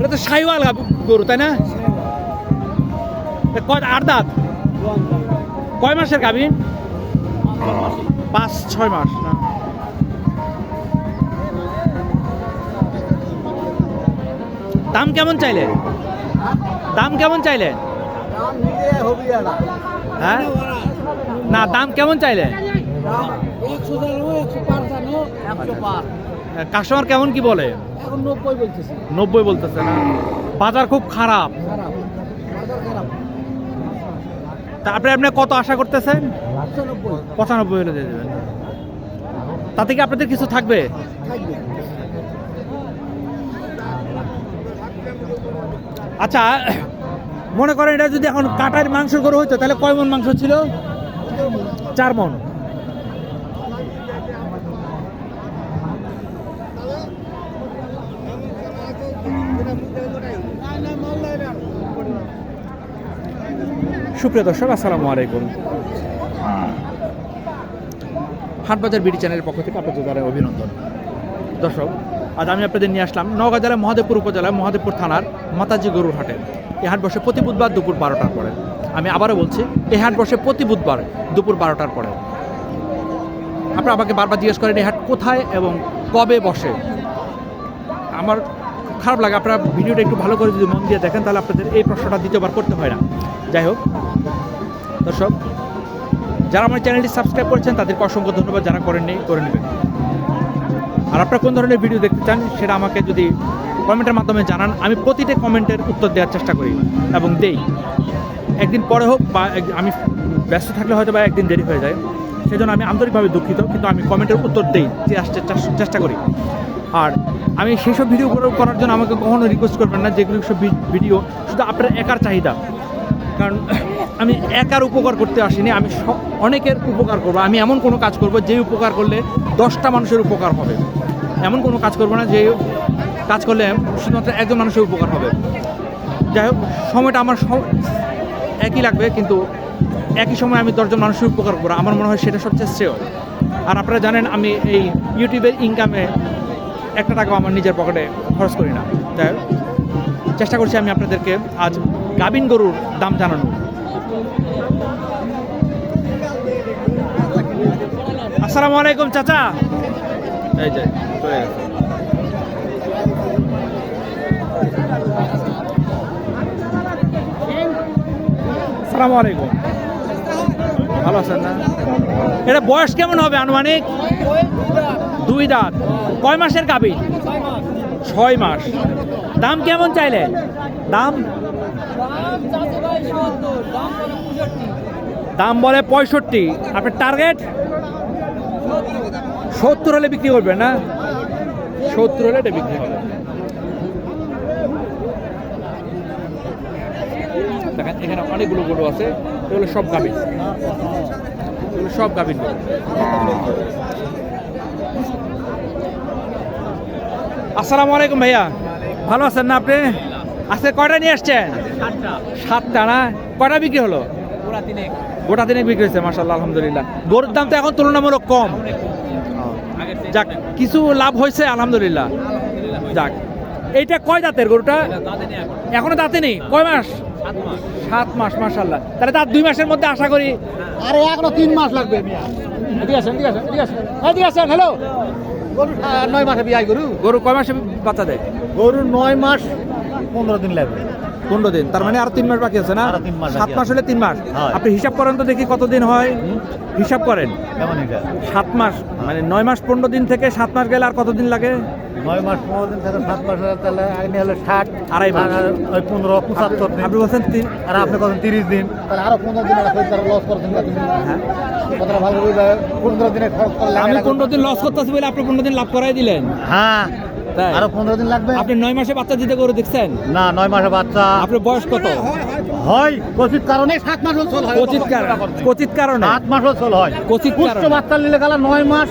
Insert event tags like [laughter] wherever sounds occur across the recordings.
এটা তো সাইওয়াল গরু, তাই না? কয় আট দাঁত? কয় মাসের গাভিন পাঁচ, ছয় মাস দাম কেমন চাইলে? দাম কেমন চাইলে? হ্যাঁ? না, দাম কেমন চাইলে? কাস্টমার কেমন কি বলে? এখন নব্বই বলতেছি। নব্বই বলতেছে না। বাজার খুব খারাপ। তারপরে আপনি কত আশা করতেছেন? পঁচানব্বই। হলে দিয়ে দেবেন। তাতে কি আপনাদের কিছু থাকবে? থাকবে। আচ্ছা মনে করেন এটা যদি এখন কাটার মাংস গরু হইতো তাহলে কয় মন মাংস ছিল? চার মন। সুপ্রিয় দর্শক, আসসালামু আলাইকুম। হাটবাজার বিডি চ্যানেলের পক্ষ থেকে আপনাদের জানাই অভিনন্দন। দর্শক, আজ আমি আপনাদের নিয়ে আসলাম নওগাঁ জেলার মহাদেবপুর উপজেলার মহাদেবপুর থানার মাতাজি গরুর হাটে। এই হাট বসে প্রতি বুধবার দুপুর বারোটার পরে। আমি আবারও বলছি, এই হাট বসে প্রতি বুধবার দুপুর বারোটার পরে। আপনারা আমাকে বারবার জিজ্ঞেস করেন, এই হাট কোথায় এবং কবে বসে? আমার খারাপ লাগে, আপনারা ভিডিওটা একটু ভালো করে যদি মন দিয়ে দেখেন, তাহলে আপনাদের এই প্রশ্নটা দ্বিতীয়বার করতে হয় না। যাই হোক, দর্শক, যারা আমার চ্যানেলটি সাবস্ক্রাইব করেছেন, তাদেরকে অসংখ্য ধন্যবাদ, যারা করেননি, করে নেবেন। আর আপনারা কোন ধরনের ভিডিও দেখতে চান, সেটা আমাকে যদি কমেন্টের মাধ্যমে জানান, আমি প্রতিটা কমেন্টের উত্তর দেওয়ার চেষ্টা করি এবং দেই। একদিন পরে হোক বা আমি ব্যস্ত থাকলে হয়তো বা একদিন দেরি হয়ে যায়। সেই জন্য আমি আন্তরিকভাবে দুঃখিত, কিন্তু আমি কমেন্টের উত্তর দেই চেষ্টা করি। আর আমি সেই সব ভিডিও করার জন্য আমাকে কখনো রিকোয়েস্ট করবেন না, যেগুলো সব ভিডিও শুধু আপনার একার চাহিদা। কারণ আমি একার উপকার করতে আসিনি, আমি অনেকের উপকার করব, আমি এমন কোনো কাজ করব যে উপকার করলে দশটা মানুষের উপকার হবে। এমন কোনো কাজ করব না যে কাজ করলে শুধুমাত্র একজন মানুষের উপকার হবে। যাই হোক, সময়টা আমার সব একই লাগবে, কিন্তু একই সময় আমি দশজন মানুষের উপকার করব, আমার মনে হয় সেটা সবচেয়ে শ্রেয়। আর আপনারা জানেন, আমি এই ইউটিউবের ইনকামে একটা টাকা আমার নিজের পকেটে খরচ করি না। হোক চেষ্টা করছি আমি আপনাদেরকে আজ গাবিন গরুর দাম জানানো আসসালামু আলাইকুম চাচা। এই যে চলে গেছে। আসসালামু আলাইকুম। ভালো আছেন না? এটা বয়স কেমন হবে আনুমানিক? দুই কয় মাসের গাবিন ছয় মাস। দাম কেমন চাইলে? দাম? দাম বলে পঁয়ষট্টি। আপনার টার্গেট সত্তর হলে বিক্রি করবেন না? সত্তর হলে এটা বিক্রি হবে। দেখেন, এখানে অনেকগুলো গরু আছে। এগুলো সব এগুলো সব গাভিন গরু। আসসালামু আলাইকুম ভাইয়া। ভালো আছেন না আপনি? আজকে কয়টা নিয়ে আসছেন? সাতটা না? কয়টা বিক্রি হলো? গোটা দিনে বিক্রি হয়েছে মাসাল্লাহ আলহামদুলিল্লাহ। গরুর দাম তো এখন তুলনামূলক কম। যাক কিছু লাভ হয়েছে আলহামদুলিল্লাহ। যাক এইটা কয় দাঁতের গরুটা? এখনও দাঁতে নেই কয় মাস? সাত মাস মাসাল্লাহ তাহলে তার দুই মাসের মধ্যে আশা করি আরে এখনও তিন মাস লাগবে এদিকে আসেন এদিকে আসেন এদিকে আসেন। এদিকে আসেন হ্যালো গরু নয় মাসে বিয়াই গরু? গরু কয় মাসে বাচ্চা দেয়? গরু নয় মাস পনেরো দিন লাগবে। পনেরো দিন। তার মানে আর তিন মাস বাকি আছে না? সাত মাস হলে তিন মাস। আপনি হিসাব করেন তো দেখি কতদিন হয়। হিসাব করেন। সাত মাস মানে নয় মাস পনেরো দিন থেকে সাত মাস গেলে আর কতদিন লাগে? নয় মাস পনেরো দিন থেকে সাত মাস তাহলে আগে হলো ষাট আড়াই মাস। ওই পনেরো পঁচাত্তর দিন। আপনি বলছেন তিন আর আপনি কত তিরিশ দিন। তাহলে আরও পনেরো দিন লস করছেন হ্যাঁ। ভালো পনেরো দিনে খরচ করলে আমি পনেরো দিন লস করতেছি বলে আপনি পনেরো দিন লাভ করাই দিলেন। হ্যাঁ। আরও পনেরো দিন লাগবে। আপনি নয় মাসে বাচ্চা দিতে করে দেখছেন? না নয় মাসে বাচ্চা। আপনার বয়স কত? হয় কচিত কারণে সাত মাস চল হয়। কচিত কারণ। কচিত কারণে? সাত মাস চল হয়। কচিত কারণে। বাচ্চা নিলে গেলে নয় মাস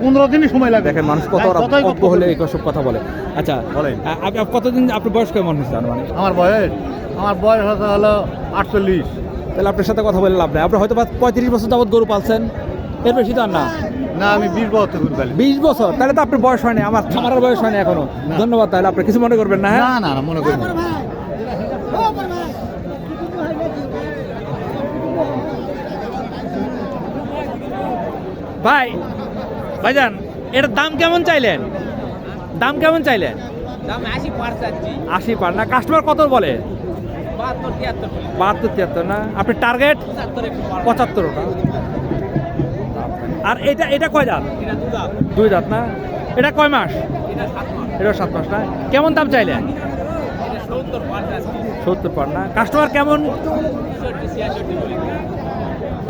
পনেরো দিনই সময় দেখেন মানুষ কত হ্যাঁ, অজ্ঞ হলে কথা বলে। আচ্ছা বলেন। আপনি কতদিন আপনার বয়স কেমন হচ্ছে মানে আমার বয়স আমার বয়স হলো আটচল্লিশ। তাহলে আপনার সাথে কথা বলে লাভ নেই। আপনি হয়তো বা পঁয়ত্রিশ বছর যাবত গরু পালছেন। এর বেশি তো আর না? না আমি বিশ বছর বিশ বছর? তাহলে তো আপনার বয়স হয়নি আমার আমার বয়স হয়নি এখনও। ধন্যবাদ তাহলে আপনি কিছু মনে করবেন না হ্যাঁ? না না না মনে করবেন। ভাই ভাইজান এটার দাম কেমন চাইলেন? দাম কেমন চাইলেন? দাম আশি পার চাচ্ছি। আশি পার না? কাস্টমার কত বলে? বাহাত্তর তিয়াত্তর। বাহাত্তর তিয়াত্তর না? আপনার টার্গেট? পঁচাত্তর একটু পার পঁচাত্তর ওটা আর এটা এটা কয় দাঁত? দুই দাঁত না? এটা কয় মাস? এটা সাত মাস না? কেমন দাম চাইলেন? সত্তর পার না? কাস্টমার কেমন?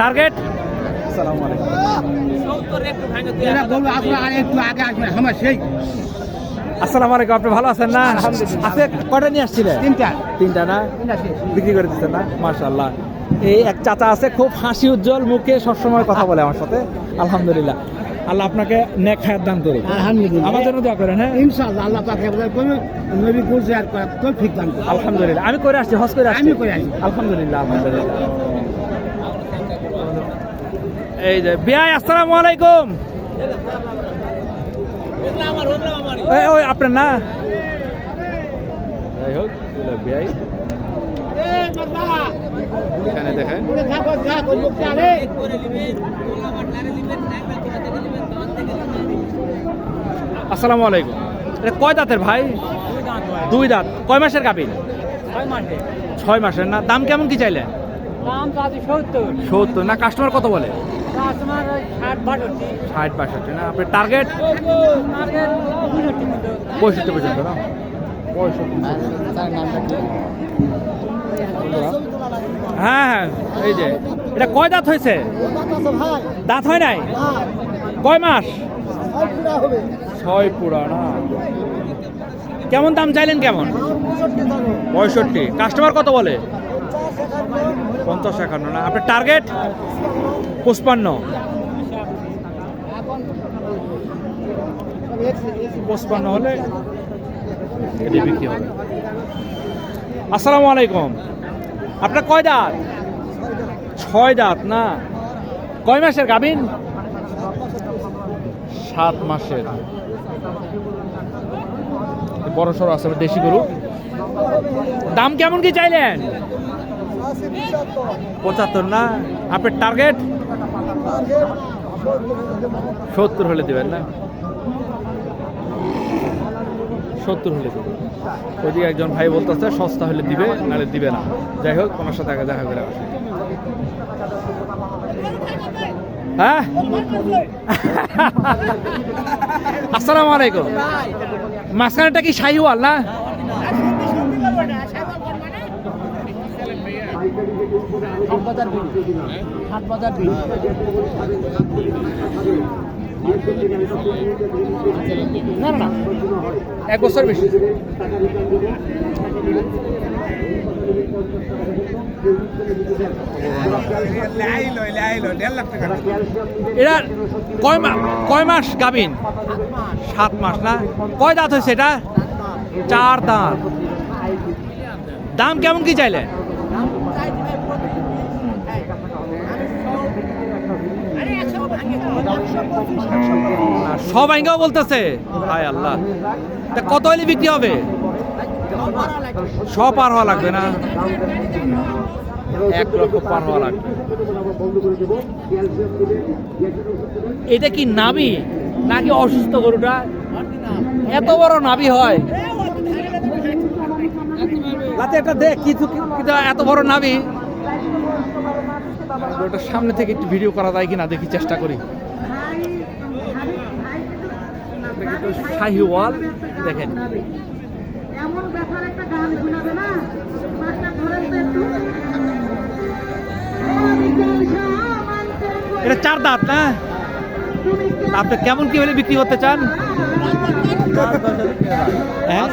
টার্গেট? আসসালামু আলাইকুম আপনি ভালো আছেন না। আপনি কটা নিয়ে আসছিলেন? তিনটা। তিনটা না? বিক্রি করে দিচ্ছেন না? মার্শাল্লাহ এই এক চাচা আছে খুব হাসি উজ্জ্বল মুখে সবসময় কথা বলে আমার সাথে। আলহামদুলিল্লাহ। আল্লাহ আপনাকে নেক হায়াত দান করুন আলহামদুলিল্লাহ। আমার জন্য দোয়া করেন হ্যাঁ? ইনশাআল্লাহ আল্লাহ পাকে আপনার কোনো নবী গুরু আর করা তো ঠিক দান করুন। আলহামদুলিল্লাহ। আমি করে আসছি হজ করে আসছি। আমি করে আসছি। আলহামদুলিল্লাহ আলহামদুলিল্লাহ। এই যে বিয়াই আসসালামু আলাইকুম। ওই আপনার না? যাই হোক বিয়াই এখানে দেখেন। আসসালামু আলাইকুম। এটা কয় দাঁতের ভাই? দুই দাঁত। কয় মাসের গাভী? ছয় মাসের। না, দাম কেমন কি চাইলেন? দাম সত্তর। না কাস্টমার কত বলে? ষাট, বাষট্টি। না, আপনার টার্গেট পঁয়ষট্টি পর্যন্ত, না? পঁয়ষট্টি হ্যাঁ হ্যাঁ এই যে। এটা কয় দাঁত হয়েছে? দাঁত হয় নাই? কয় মাস? ছয় পুরা না কেমন দাম চাইলেন কেমন? পঁয়ষট্টি। কাস্টমার কত বলে? পঞ্চাশ একান্ন না। আপনার টার্গেট? পঁচপান্ন। পঁচপান্ন হলে বিক্রি হবে। আসসালামু আলাইকুম। আপনার কয় দাঁত? ছয় দাঁত না? কয় মাসের গাবিন সাত মাসের। বড় সড়ো আছে দেশি গরু। দাম কেমন কি চাইলেন? পঁচাত্তর না? আপনার টার্গেট সত্তর হলে দেবেন না। সত্তর হলে দেবে। ওইদিকে একজন ভাই বলতেছে, সস্তা হলে দিবে, নাহলে দিবে না। যাই হোক ওনার সাথে আগে দেখা করে আসি। হ্যাঁ? [laughs] আসসালামু আলাইকুম। মাঝখানেটা কি শাহিওয়াল না? না না না এক বছর বেশি। এটা কয় মাস কয় মাস গাবিন সাত মাস না? কয় দাঁত হয়েছে এটা? চার দাঁত। দাম কেমন কি চাইলেন? আর সব বলতেছে? হায় আল্লাহ। কত হলে বিক্রি হবে? সব পার হওয়া লাগবে না? এক লক্ষ পার হওয়া লাগবে। এটা কি নাবি নাকি অসুস্থ গরুটা? এত বড় নাবি হয়। রাতে একটা দেখ কিছু কিন্তু এত বড় নাবি ওটা সামনে থেকে একটু ভিডিও করা যায় কিনা, দেখি চেষ্টা করি। শাহি ওয়াল দেখেন। এমন ব্যাপার একটা গান শোনাবে না? মাছটা ধরেন তো একটু। এটা চার দাঁত না? আপনি কেমন কি হলে বিক্রি করতে চান? হ্যাঁ?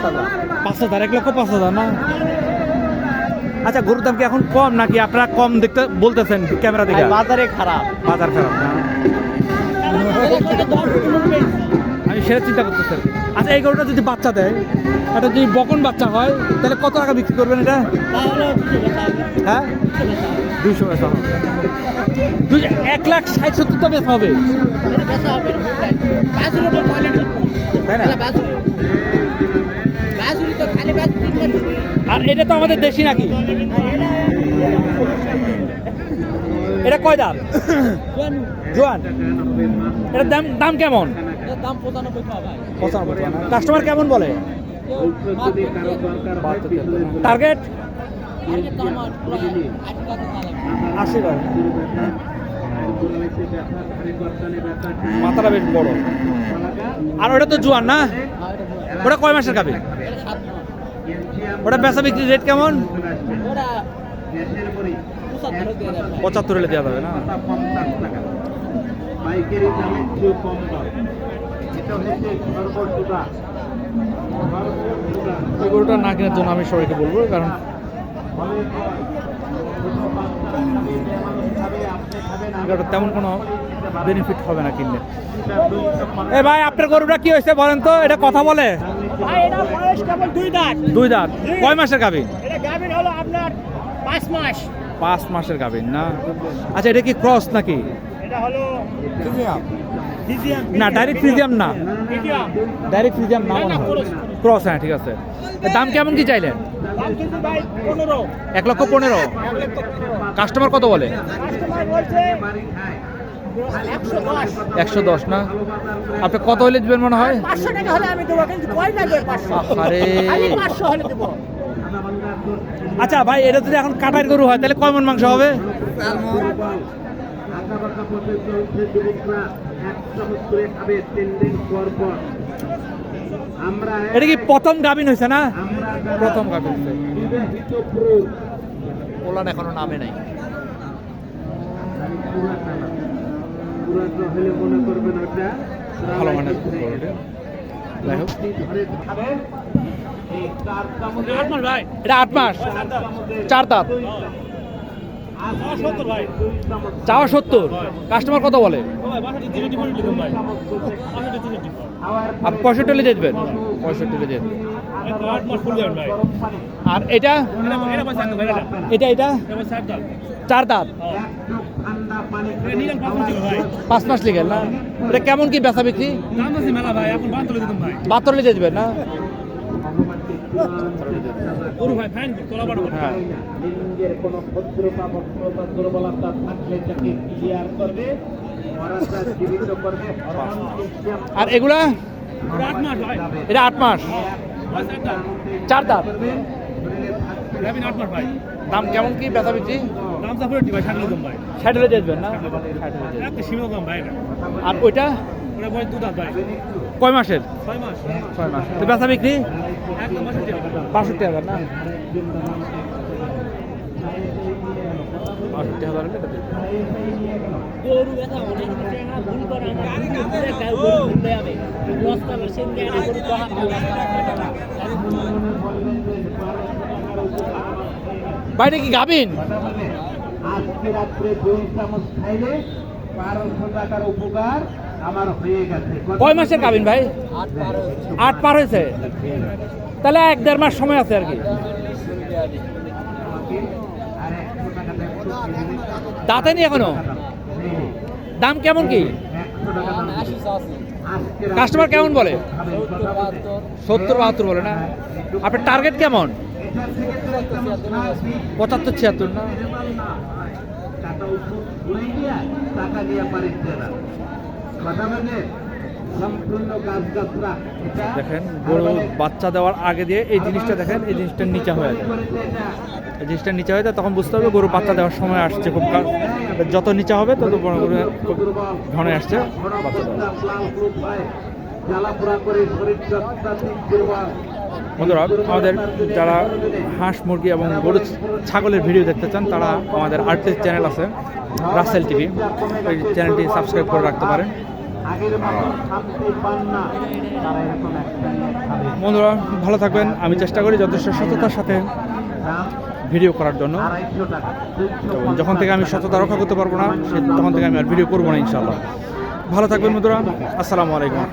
পাঁচ হাজার এক লক্ষ পাঁচ হাজার না? আচ্ছা গরুর দাম কি এখন কম নাকি আপনারা কম দেখতে বলতেছেন ক্যামেরা দেখে? বাজারে খারাপ। বাজার খারাপ না? [laughs] [laughs] সেটা চিন্তা করতেছি আচ্ছা এই গরুটা যদি বাচ্চা দেয় এটা যদি বকন বাচ্চা হয় তাহলে কত টাকা বিক্রি করবেন এটা? হ্যাঁ? দুইশো বেচা হবে। এক লাখ ষাট সত্তর তো বেচা হবে। তাই না? আর এটা তো আমাদের দেশি নাকি? এটা কয় দাম [laughs] জোয়ান। এটার দাম দাম কেমন? দাম পঁচানব্বই ভাই। পঁচানব্বই কাস্টমার কেমন বলে? টার্গেট? আশি মাথাটা বেশ বড়। আর ওটা তো জোয়ান না? ওটা কয় মাসের খাবে ওটা বেচা বিক্রি রেট কেমন? পঁচাত্তর হলে দেওয়া যাবে না? পাইকারি দামে কেউ কম দাম। এটা হচ্ছে সর্বোচ্চ দাম এই গরুটা না কেনার জন্য আমি সবাইকে বলব কারণ গরুটা তেমন কোনো বেনিফিট হবে না কিনলে। এ ভাই আপনার গরুটা কি হয়েছে বলেন তো? এটা কথা বলে। ভাই এটা বয়স কেবল দুই দাঁত। কয় মাসের গাভিন এটা হলো আপনার পাঁচ মাস। পাঁচ মাসের গাভিন না? আচ্ছা এটা কি ক্রস নাকি? না ডাইরেক্ট ফ্রিজিয়াম না। ডাইরেক্ট ফ্রিজিয়াম না ক্রস। হ্যাঁ ঠিক আছে। দাম কেমন কি চাইলেন? দাম কিন্তু ভাই পনেরো। এক লক্ষ পনেরো। কাস্টমার কত বলে? একশো দশ। না? আপনি কত হলে দিবেন মনে হয়? আচ্ছা ভাই এটা যদি এখন কাটার গরু হয় তাহলে কয় মন মাংস হবে? আঁকা পথে চলছে যুবকরা এক চামচ করে খাবে তিন দিন পর পর। আমরা এটা কি প্রথম গাভিন হয়েছে না? প্রথম হয়েছে পোলান এখনও নামে নাই। পুরাটা হলে মনে করবেন ওটা। ভালো যাই হোক। চার চামচ ভাই এটা আট মাস চার দাঁত। চাওয়া সত্তর। কাস্টমার কত বলে? পঁয়ষট্টি হলে দিয়ে পঁয়ষট্টি আর এটা? এটা এটা? চার দাঁত। পাঁচ মাস লিগেল না। এটা কেমন কি বেচা বিক্রি? বাহাত্তর দেবেন না। হ্যাঁ নিজের কোনো ভদ্রতা ভদ্রতা দুর্বলতা থাকলে তাকে ক্লিয়ার করবে আর এগুলা? এটা আট মাস। চার দাঁত। দাম কেমন কি বেচা বিক্রি ষাট হলে না। আর ওইটা? কয় মাসের? ছয় মাস। তো বেচা বিক্রি বাষট্টি হাজার না? বাষট্টি হাজার হলে এটা দিয়ে দেবেন। গরু ব্যথা বাইরে কি গাবিন আজকে রাত্রে দুই চামচ খাইলে বারোশো টাকার উপকার আমার হয়ে গেছে। কয় মাসের গাবিন ভাই? আট পার হয়েছে। তাহলে এক দেড় মাস সময় আছে আর কি। আর একশো টাকা একশো দাঁতে নি এখনও? দাম কেমন কি? কাস্টমার কেমন বলে। সত্তর বাহাত্তর বলে না? আপনার টার্গেট কেমন? পঁচাত্তর, ছিয়াত্তর, না? দেখেন, গরু বাচ্চা দেওয়ার আগে দিয়ে এই জিনিসটা দেখেন, এই জিনিসটা নিচে হয়ে যায়। এই জিনিসটা নিচে হয়ে যায়, তখন বুঝতে হবে গরু বাচ্চা দেওয়ার সময় আসছে খুব যত নিচে হবে, তত বড় গরু ঘনে আসছে বাচ্চা দেওয়া। বন্ধুরা আমাদের যারা হাঁস, মুরগি এবং গরু, ছাগলের ভিডিও দেখতে চান, তারা আমাদের আর্টিস্ট চ্যানেল আছে রাসেল টিভি ওই চ্যানেলটি সাবস্ক্রাইব করে রাখতে পারেন। বন্ধুরা, ভালো থাকবেন। আমি চেষ্টা করি যথেষ্ট সততার সাথে ভিডিও করার জন্য। যখন থেকে আমি সততা রক্ষা করতে পারব না তখন থেকে আমি আর ভিডিও করব না ইনশাল্লাহ ভালো থাকবেন বন্ধুরা। আসসালামু আলাইকুম।